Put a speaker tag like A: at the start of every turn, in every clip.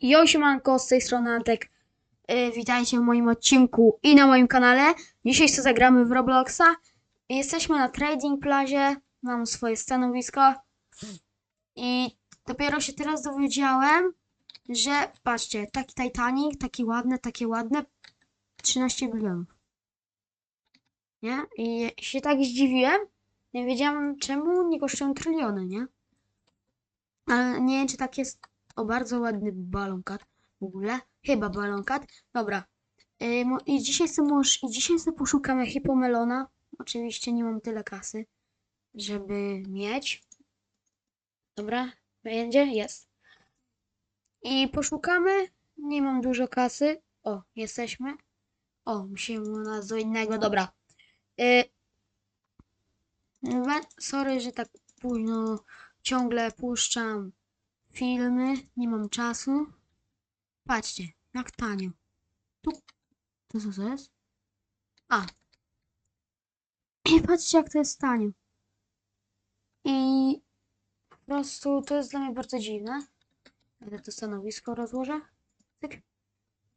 A: Jo, siemanko, z tej strony Antek. Yy, witajcie w moim odcinku i na moim kanale. Dzisiaj co zagramy w Robloxa. Jesteśmy na Trading Plazie, mam swoje stanowisko i dopiero się teraz dowiedziałem, że patrzcie, taki Titanic, taki ładny, takie ładne, 13 bilionów. Nie? I się tak zdziwiłem, nie wiedziałem czemu nie kosztują tryliony, nie? Ale nie wiem, czy tak jest o, bardzo ładny balonkat w ogóle. Chyba balonkat. Dobra. Mo- I dzisiaj sobie może, i dzisiaj sobie poszukamy hipomelona. Oczywiście nie mam tyle kasy, żeby mieć. Dobra, będzie? Jest. I poszukamy. Nie mam dużo kasy. O, jesteśmy. O, musimy nas do innego. Dobra. Yy, sorry, że tak późno ciągle puszczam filmy, nie mam czasu. Patrzcie, jak tanio. Tu, to co to jest? A. I patrzcie, jak to jest tanio. I po prostu to jest dla mnie bardzo dziwne. Ale to stanowisko rozłożę. Tyk.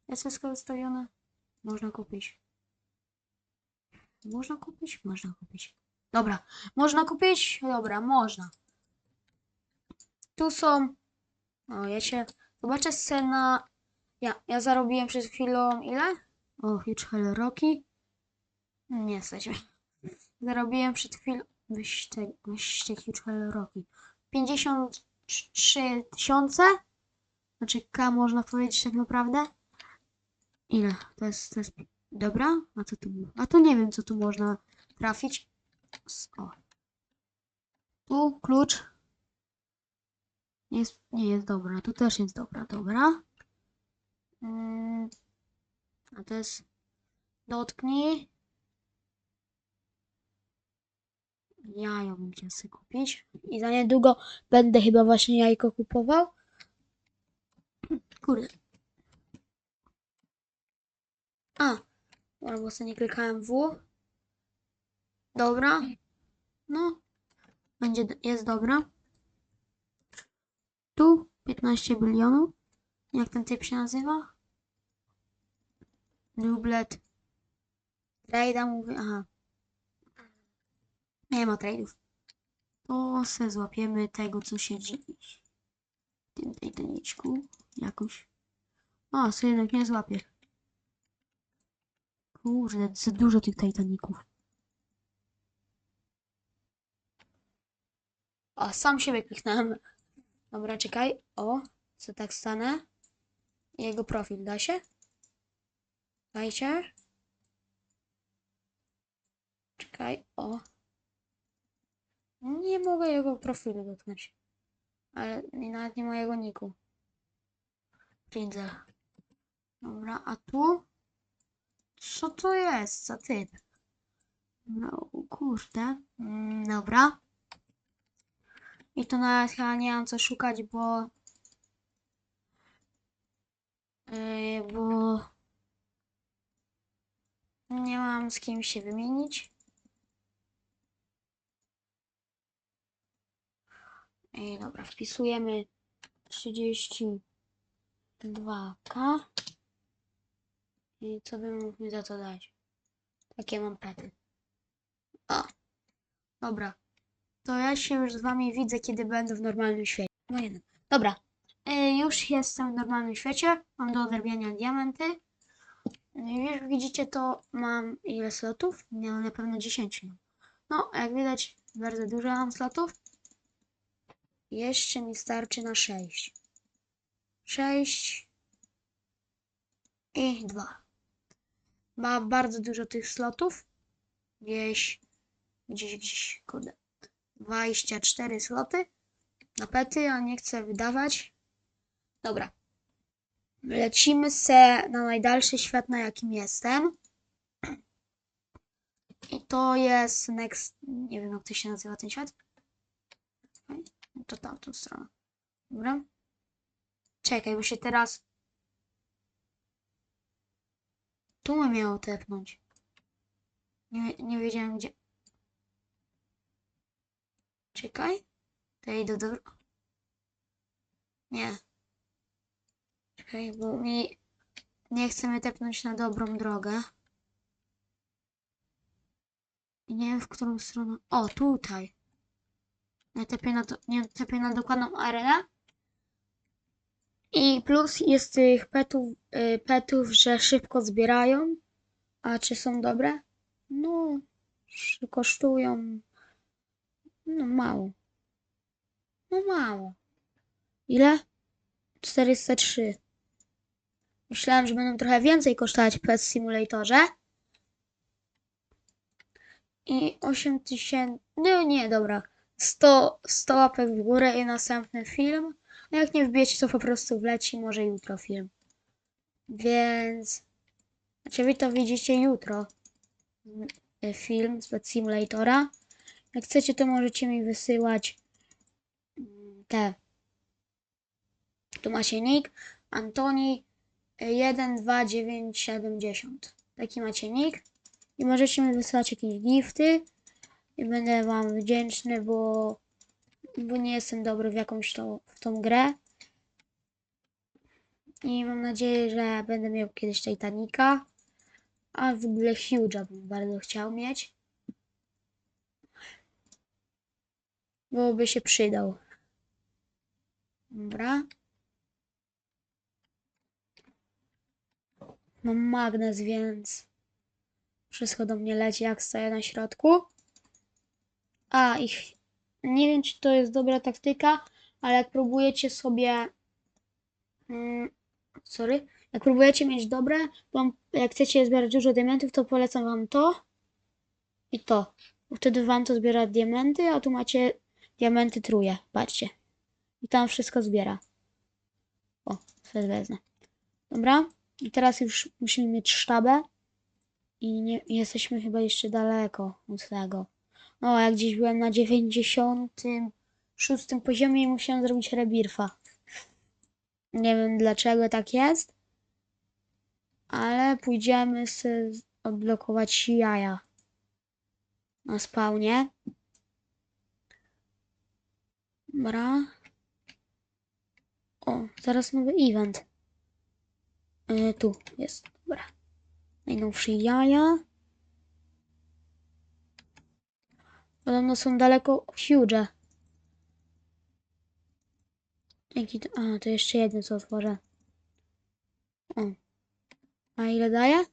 A: Jest wszystko wystawione. Można kupić. Można kupić? Można kupić. Dobra. Można kupić? Dobra, można. Tu są o, ja się. Zobaczę scena. Ja, ja zarobiłem przed chwilą ile? O, Huge Hell Rocky. Nie jesteśmy. Zarobiłem przed chwilą. Wyście, wyście Huge Hell Rocky. 53 tysiące. Znaczy K można powiedzieć tak naprawdę. Ile? To jest, to jest. Dobra? A co tu? A to nie wiem, co tu można trafić. O. Tu klucz. Nie jest, nie jest dobra. Tu też jest dobra. Dobra. Mm, a to jest. Dotknij. Jajo bym chciał sobie kupić. I za niedługo będę chyba właśnie jajko kupował. Kurde. A. Albo sobie nie klikałem W. Dobra. No. Będzie, jest dobra. Tu 15 bilionów. Jak ten typ się nazywa? Nublet. Trade'a mówi. Aha. Nie ma trade'ów. To se złapiemy tego, co siedzi w tym Titaniczku. Jakoś. O, sobie jednak nie złapię. Kurde, za dużo tych Titaników. O, sam siebie kliknąłem. Dobra, czekaj. O, co tak stanę? Jego profil da się? Dajcie. Czekaj, o. Nie mogę jego profilu dotknąć. Ale nawet nie ma jego niku. Widzę. Dobra, a tu? Co to jest za typ? No, kurde. Mm, dobra. I to nawet chyba nie mam co szukać, bo... Yy, bo... Nie mam z kim się wymienić. I dobra, wpisujemy 32k. I co bym mógł mi za to dać? Takie mam pety. O, dobra. To ja się już z wami widzę, kiedy będę w normalnym świecie. No jeden. Dobra. E, już jestem w normalnym świecie. Mam do odrabiania diamenty. E, Jak widzicie, to mam ile slotów? Miałem na pewno 10. No, jak widać, bardzo dużo mam slotów. Jeszcze mi starczy na 6. 6 i 2. Ma bardzo dużo tych slotów. Gdzieś, gdzieś, gdzieś, kurde. 24 sloty na pety, a nie chcę wydawać. Dobra. Lecimy se na najdalszy świat, na jakim jestem. I to jest next. Nie wiem, jak to się nazywa ten świat. To tamtą stronę. Dobra. Czekaj, bo się teraz. Tu mnie miało tepnąć. Nie, nie wiedziałem gdzie. Czekaj. To idę do... Nie. Okej, bo mi nie chce mnie tepnąć na dobrą drogę. I nie wiem w którą stronę. O, tutaj. Nie tepię na, do... nie tepię na dokładną arenę. I plus jest tych petów, y, petów, że szybko zbierają. A czy są dobre? No, sz- kosztują no mało. No mało. Ile? 403. Myślałem, że będą trochę więcej kosztować w Pet Simulatorze. I 8000. No nie, dobra. 100, 100 łapek w górę i następny film. A jak nie wbijecie, to po prostu wleci może jutro film. Więc. Znaczy, wy to widzicie jutro. Mm, Film z Pet Simulatora. Jak chcecie, to możecie mi wysyłać mm, te. Tu macie nick. Antoni 12970. Taki macie nick. I możecie mi wysłać jakieś gifty. I będę wam wdzięczny, bo, bo nie jestem dobry w jakąś tą, w tą grę. I mam nadzieję, że będę miał kiedyś Titanica. A w ogóle Huge'a bym bardzo chciał mieć. Bo by się przydał. Dobra. Mam magnes, więc wszystko do mnie leci, jak stoję na środku. A, ich nie wiem, czy to jest dobra taktyka, ale jak próbujecie sobie. Mm, sorry. Jak próbujecie mieć dobre, wam, jak chcecie zbierać dużo diamentów, to polecam wam to i to. Wtedy wam to zbiera diamenty, a tu macie diamenty truje. Patrzcie. I tam wszystko zbiera. O, sobie wezmę. Dobra. I teraz już musimy mieć sztabę. I nie, jesteśmy chyba jeszcze daleko od tego. O, jak gdzieś byłem na 96 poziomie i musiałem zrobić rebirfa. Nie wiem dlaczego tak jest. Ale pójdziemy sobie odblokować jaja. Na spawnie. Dobra. O, zaraz nowy event. Yy, tu jest, dobra. Najnowsze jaja. Podobno są daleko huge. Dzięki. A, to jeszcze jedno co otworzę. O. A ile daje?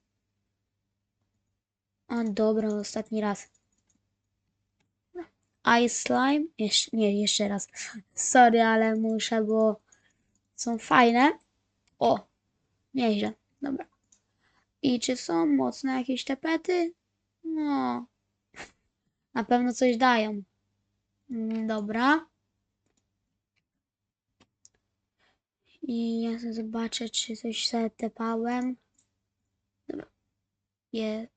A: A, dobra, ostatni raz. Ice slime? Jeszcze, nie, jeszcze raz. Sorry, ale muszę, bo są fajne. O, nieźle. Dobra. I czy są mocne jakieś tapety? No. Na pewno coś dają. Mm, Dobra. I ja zobaczę, czy coś sobie tepałem. Dobra. Je.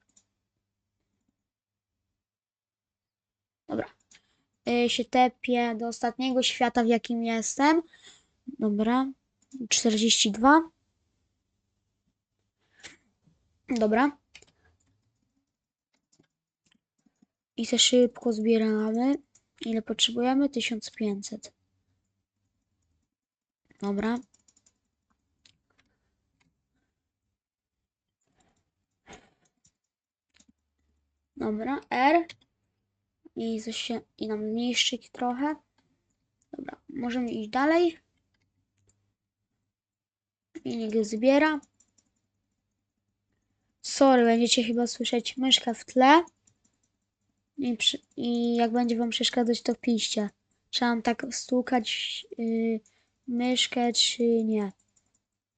A: Dobra. Y, się tepię do ostatniego świata, w jakim jestem. Dobra. 42. Dobra. I se szybko zbieramy. Ile potrzebujemy? 1500. Dobra. Dobra, R. I się, i nam zniszczyć trochę. Dobra, możemy iść dalej. I niech zbiera. Sorry, będziecie chyba słyszeć myszkę w tle. I, przy, I jak będzie wam przeszkadzać, to piszcie. Trzeba tak stukać yy, myszkę, czy nie.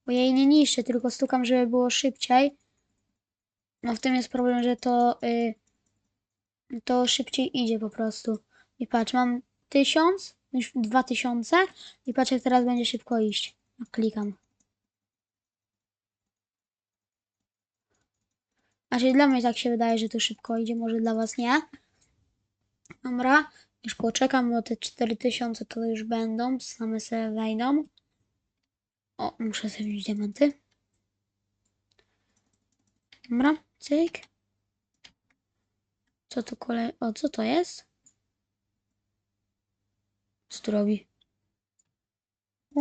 A: Bo ja jej nie niszczę, tylko stukam, żeby było szybciej. No w tym jest problem, że to, yy, to szybciej idzie po prostu. I patrz, mam 1000, już 2000 i patrz jak teraz będzie szybko iść. No, klikam. Znaczy dla mnie tak się wydaje, że to szybko idzie, może dla was nie. Dobra, już poczekam, bo te 4000 to już będą, same sobie wejdą. O, muszę sobie wziąć diamenty. Dobra, cyk. Co tu kolej... O, co to jest? Co tu robi? O.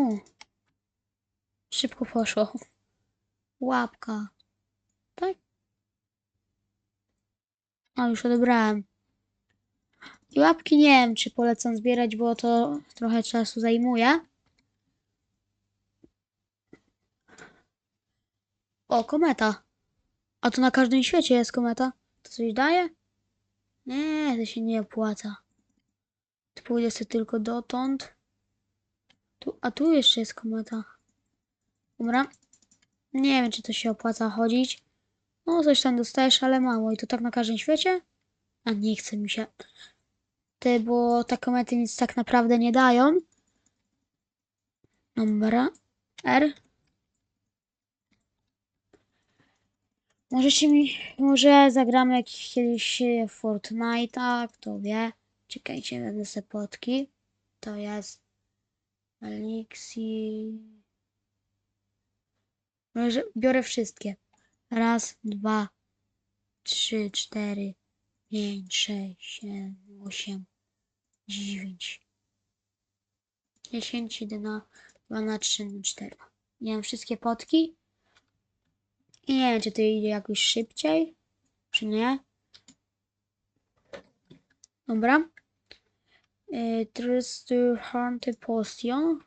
A: Szybko poszło. Łapka. Tak? A już odebrałem. I łapki nie wiem, czy polecam zbierać, bo to trochę czasu zajmuje. O, kometa. A to na każdym świecie jest kometa. To coś daje? Nie, to się nie opłaca. Tu pójdę sobie tylko dotąd. Tu, a tu jeszcze jest kometa. Dobra. Nie wiem, czy to się opłaca chodzić. No, coś tam dostajesz, ale mało. I to tak na każdym świecie? A nie chce mi się. Ty, bo te komety nic tak naprawdę nie dają. Dobra. R. Możecie mi, może zagramy kiedyś e, Fortnite'a, kto wie. Czekajcie, będę sobie potki. To jest Elixir. Może biorę wszystkie. Raz, dwa, trzy, cztery, pięć, sześć, siedem, osiem, dziewięć, dziesięć, jeden, dwa trzy, cztery. Mam wszystkie potki. I nie wiem, czy to idzie jakoś szybciej, czy nie. Dobra. Y, Trysty Haunted Potion.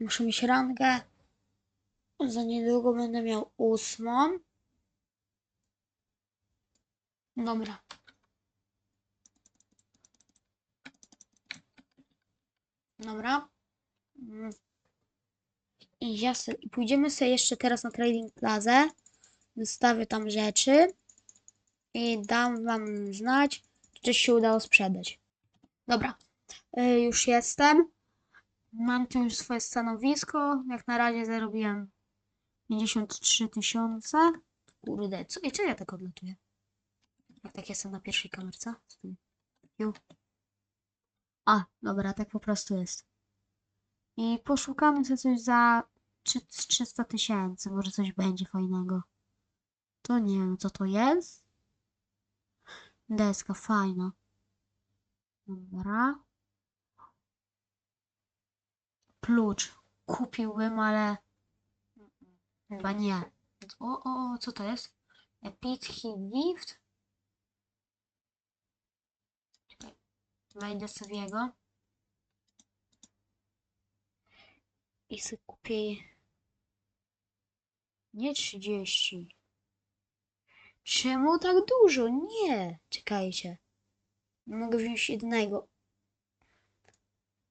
A: Muszę mieć rangę. Za niedługo będę miał ósmą. Dobra. Dobra. Mm. I pójdziemy sobie jeszcze teraz na Trading Plaza. Wystawię tam rzeczy. I dam wam znać, czy coś się udało sprzedać. Dobra. Y, już jestem. Mam tu już swoje stanowisko. Jak na razie zarobiłem 53 tysiące. Kurde, co? I czy ja tak odlatuję? Jak tak jestem na pierwszej kamerce? Ju. A, dobra, tak po prostu jest. I poszukamy sobie coś za trzy- 300 tysięcy. Może coś będzie fajnego. To nie wiem, co to jest. Deska, fajna. Dobra. Klucz. Kupiłbym, ale... Chyba nie. O, o, o, co to jest? Epic Gift? Wejdę sobie jego. I sobie kupię... Nie 30. Czemu tak dużo? Nie. Czekajcie. Mogę wziąć jednego.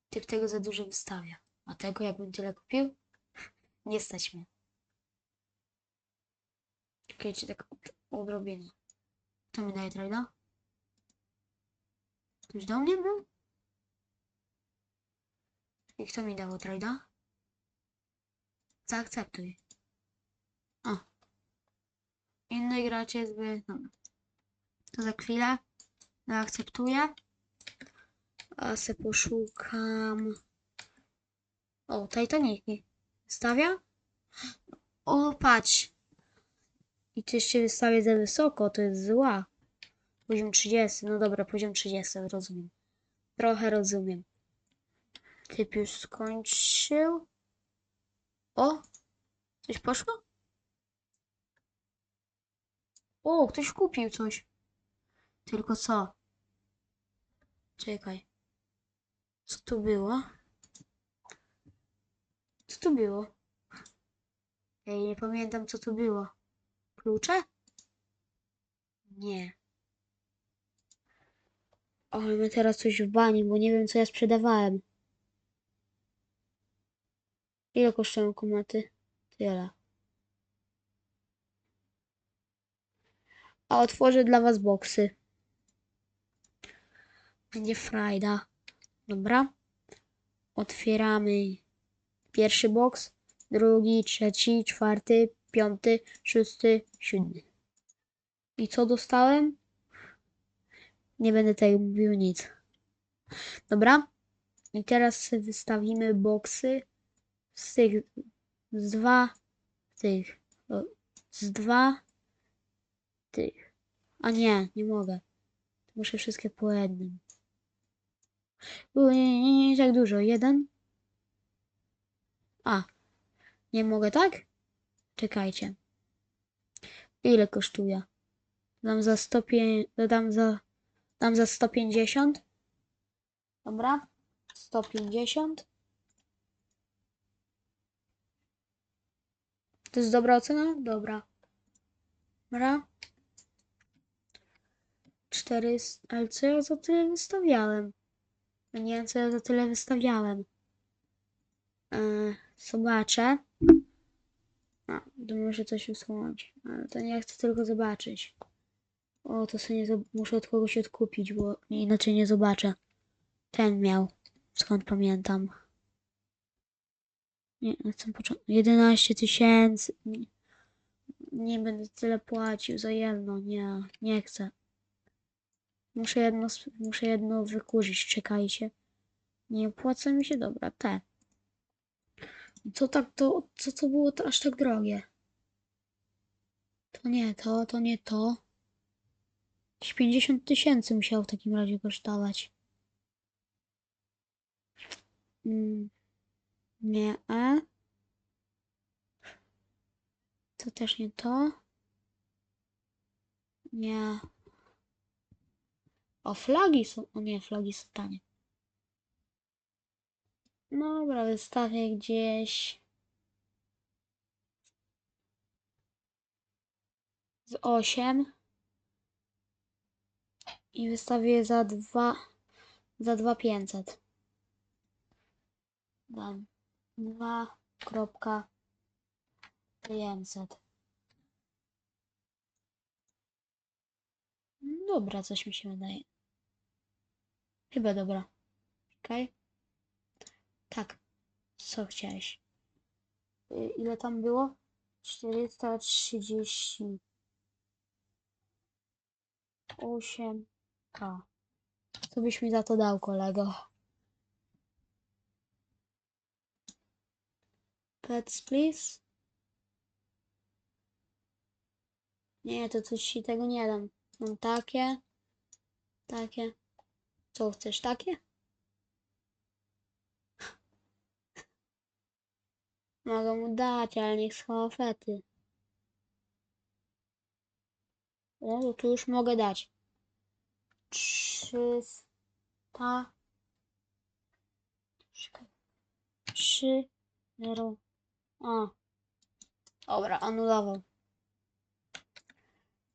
A: Typ tego za dużo wystawia. A tego jakbym tyle kupił? Nie stać mnie. Czekajcie, tak odrobienie. Kto mi daje trajda? Ktoś do mnie był? I kto mi dał trajda? Zaakceptuj. Inny gracz jest. Dobra. To za chwilę. Zaakceptuję. A se poszukam... O, Titaniki. Stawia? O, patrz. I też się wystawię za wysoko, to jest zła. Poziom 30, no dobra, poziom 30, rozumiem. Trochę rozumiem. Typ już skończył. O! Coś poszło? O, ktoś kupił coś. Tylko co? Czekaj. Co tu było? Co tu było? Ej, nie pamiętam co tu było. Klucze? Nie. O, mamy teraz coś w bani, bo nie wiem co ja sprzedawałem. Ile kosztują komety? Tyle. A otworzę dla was boksy. Będzie frajda. Dobra. Otwieramy pierwszy boks, drugi, trzeci, czwarty, piąty, szósty, siódmy. I co dostałem? Nie będę tutaj mówił nic. Dobra. I teraz wystawimy boksy z tych, z dwa, tych, z dwa, tych. A nie, nie mogę. Muszę wszystkie po jednym. Nie, nie, nie tak dużo. Jeden. A, nie mogę tak? Czekajcie. Ile kosztuje? Dam za 100, dam za, dam za 150. Dobra. 150. To jest dobra ocena? Dobra. Dobra. 400. Ale co ja za tyle wystawiałem? Ja Nie wiem, co ja za tyle wystawiałem. Yy, zobaczę. A, to muszę coś usunąć. Ale to nie chcę tylko zobaczyć. O, to sobie muszę od kogoś odkupić, bo inaczej nie zobaczę. Ten miał, skąd pamiętam. Nie, nie chcę początku. 11 tysięcy. Nie będę tyle płacił za jedno. Nie, nie chcę. Muszę jedno, muszę jedno wykurzyć, czekajcie. Nie opłaca mi się, dobra, te. Co tak to, co to było to aż tak drogie? To nie to, to nie to. Jakieś 50 tysięcy musiało w takim razie kosztować. Mm, nie, e. To też nie to. Nie. O, flagi są. O nie, flagi są tanie. Dobra, wystawię gdzieś. Z 8. I wystawię za 2. Za 2500. Dam 2.500. Dobra, coś mi się wydaje. Chyba dobra. Czekaj. Tak. Co chciałeś? Y, Ile tam było? 430. 8K. Co byś mi za to dał, kolego? Pets, please? Nie, to coś ci tego nie dam. Mam takie. Takie. Co chcesz, takie? Mogę mu dać, ale niech schowa fety. O, tu już mogę dać. 300. Czekaj. 3, 0. A. Dobra, anulował.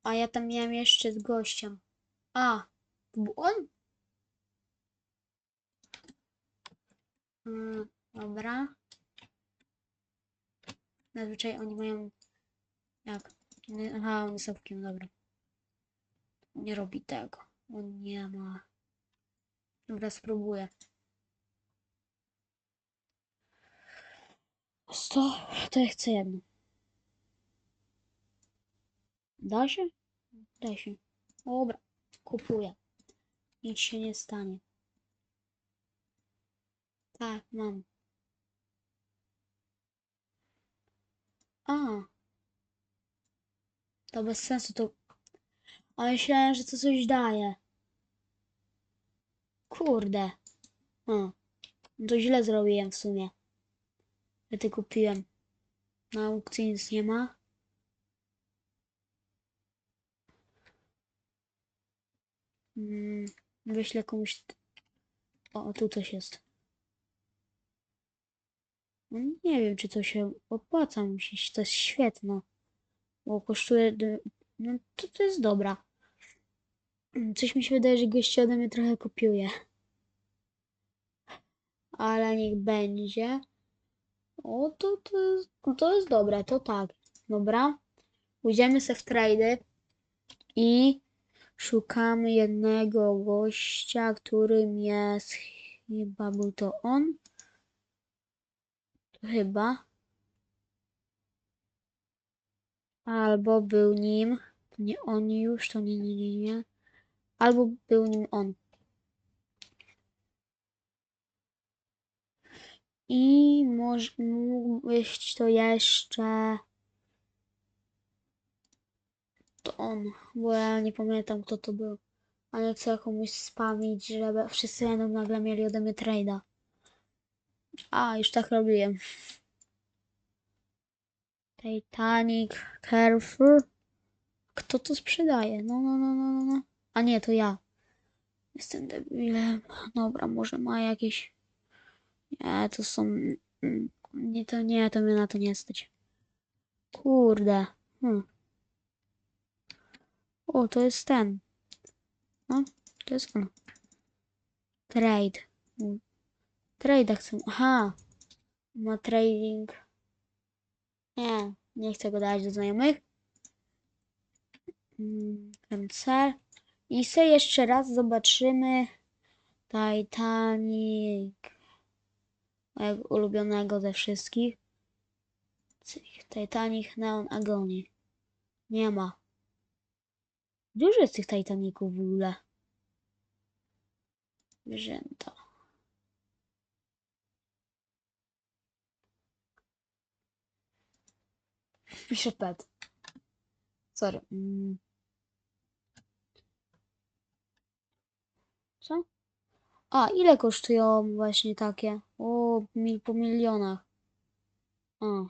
A: A ja tam miałem jeszcze z gościem. A. To był on? Mm, dobra. Zazwyczaj oni mają. Jak? Aha, on jest okiem, dobra. Nie robi tego. On nie ma. Dobra, spróbuję. 100, to ja chcę jedno. Da się? Da się. Dobra, kupuję. Nic się nie stanie. Tak, mam. A. To bez sensu to. A myślałem, że to coś daje. Kurde. A. No to źle zrobiłem w sumie. Ja ty kupiłem. Na aukcji nic nie ma. Mm, wyślę komuś. O, tu coś jest. Nie wiem, czy to się opłaca. Musi, to jest świetne. Bo kosztuje. No to, to jest dobra. Coś mi się wydaje, że goście ode mnie trochę kopiuje. Ale niech będzie. O, to, to, jest, to jest dobre, to tak. Dobra. Pójdziemy se w trady i szukamy jednego gościa, którym jest. Chyba był to on. Chyba. Albo był nim. To nie on już, to nie, nie, nie, nie. Albo był nim on. I może mógł być to jeszcze. To on, bo ja nie pamiętam kto to był. A nie chcę komuś spamić, żeby wszyscy będą nagle mieli ode mnie trade'a. A, już tak robiłem. Titanic, Carrefour. Kto to sprzedaje? No, no, no, no, no, no. A nie, to ja. Jestem debilem. Dobra, może ma jakieś... Nie, to są... mm, Nie, to nie, to mnie na to nie stać. Kurde. Hmm. O, to jest ten. No, to jest on. Trade. Trade chcę. Aha. Ma trading. Nie, nie chcę go dać do znajomych. Mm, Cancel. I se jeszcze raz zobaczymy Titanic. Mojego ulubionego ze wszystkich. Titanic Neon Agony. Nie ma. Dużo jest tych Titaników w ogóle. Wzięto. Pisze pet. Sorry. Mm. Co? A, ile kosztują właśnie takie? O, mil, po milionach. O.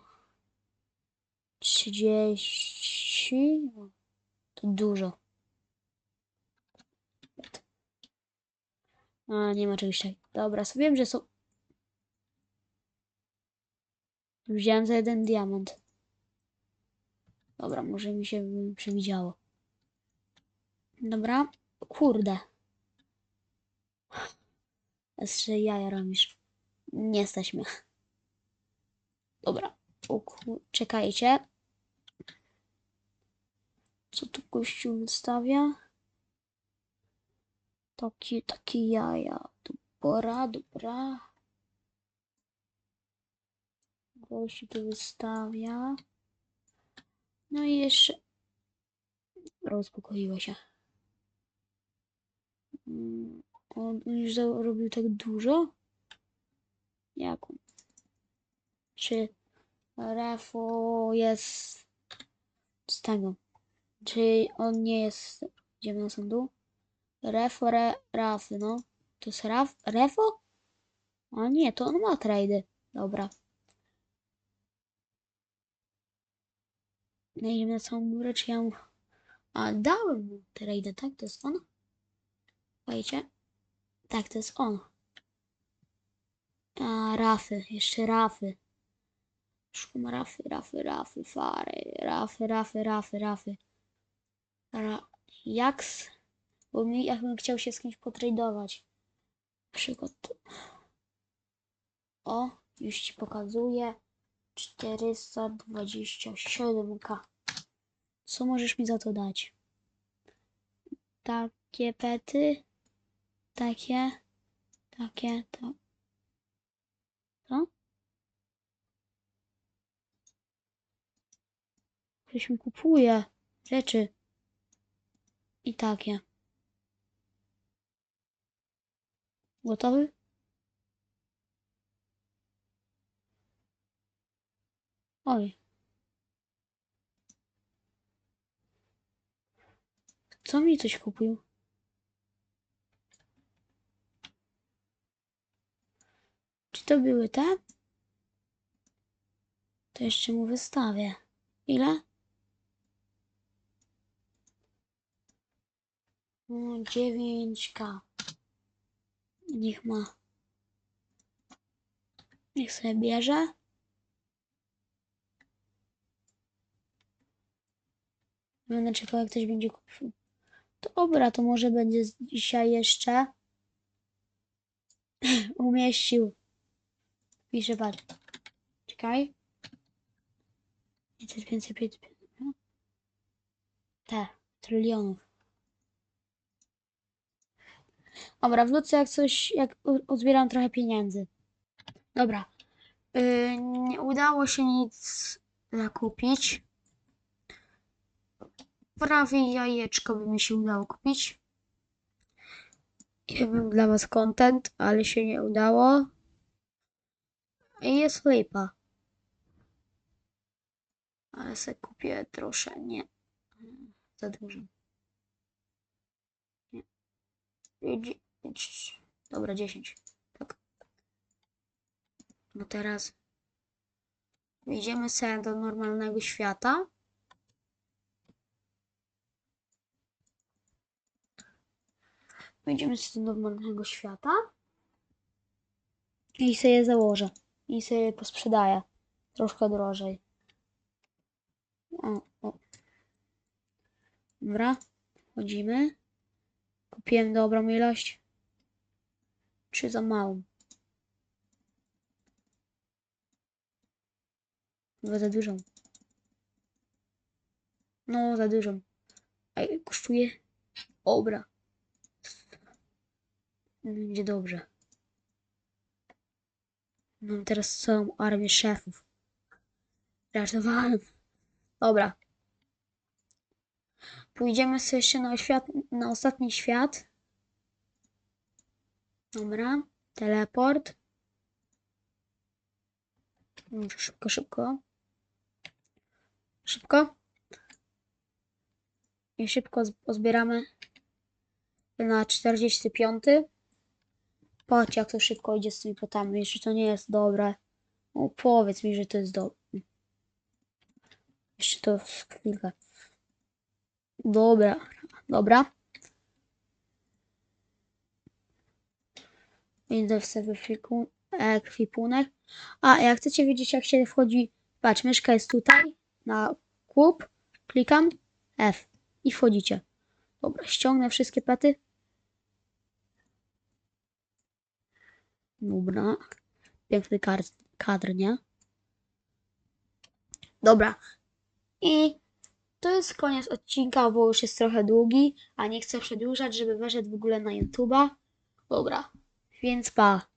A: 30? O, To dużo. A, nie ma czegoś takiego. Dobra, wiem, że są... Wziąłem za jeden diament. Dobra, może mi się przewidziało. Dobra. Kurde. Jeszcze jaja robisz. Nie mnie. Dobra. O, ku- czekajcie. Co tu gościu wystawia? Taki, takie jaja. Dobra, dobra. Gościu tu wystawia. No i jeszcze. Dobra, uspokoiła się. Mm, On już zarobił tak dużo? Jaką? Czy Rafo jest z tego? Czy on nie jest. Idziemy na sądu? Refo, re, Rafy, no. To jest Raf, Refo? A nie, to on ma trady. Dobra. Idziemy na całą górę, czy ja mu... A, dałem mu trade, tak? To jest on? Słuchajcie. Tak, to jest on. A, rafy, jeszcze rafy. Szum rafy, rafy, rafy, fary, rafy, rafy, rafy, rafy. Ra Jaks, bo mi, ja bym chciał się z kimś potradować. Przykład. O, już ci pokazuję. 427k. Co możesz mi za to dać? Takie pety. Takie. Takie. To. Co? Ktoś mi kupuje rzeczy. I takie. Gotowy? Oj. Co mi coś kupił? Czy to były te? To jeszcze mu wystawię. Ile? 9k. Niech ma. Niech sobie bierze. Będę czekał, jak ktoś będzie kupił. Dobra, to może będzie dzisiaj jeszcze umieścił. Pisze, patrz. Czekaj. Nie, to jest więcej, więcej. no. Te, trylionów. Dobra, wrócę jak coś, jak uzbieram trochę pieniędzy. Dobra. Yy, nie udało się nic zakupić. Prawie jajeczko by mi się udało kupić. I bym dla was content, ale się nie udało. I jest lipa. Ale se kupię trosze, nie. Za dużo. Nie. Dobra, 10. Tak. No teraz Wyjdziemy sobie do normalnego świata. Wyjdziemy sobie do normalnego świata. I sobie je założę. I sobie je posprzedaję. Troszkę drożej. O, o. Dobra. Wchodzimy. Kupiłem dobrą ilość. Czy za małą? Chyba za dużą. No, za dużą. A kosztuje? Dobra. Będzie dobrze. Mam teraz całą armię szefów. Żartowałem. Dobra. Pójdziemy sobie jeszcze na, oświat, na ostatni świat. Dobra. Teleport. Szybko, szybko. Szybko. I szybko z- pozbieramy na 45. Patrz jak to szybko idzie z tymi potami. Jeszcze to nie jest dobre. O, powiedz mi, że to jest dobre. Jeszcze to chwilkę. Dobra, dobra. Idę w sobie ekwipu- ekwipunek. A, jak chcecie wiedzieć, jak się wchodzi, patrz, myszka jest tutaj, na kup, klikam, F i wchodzicie. Dobra, ściągnę wszystkie pety. Dobra, piękny kar- kadr, nie? Dobra, i to jest koniec odcinka, bo już jest trochę długi, a nie chcę przedłużać, żeby weszedł w ogóle na YouTube'a. Dobra, więc pa.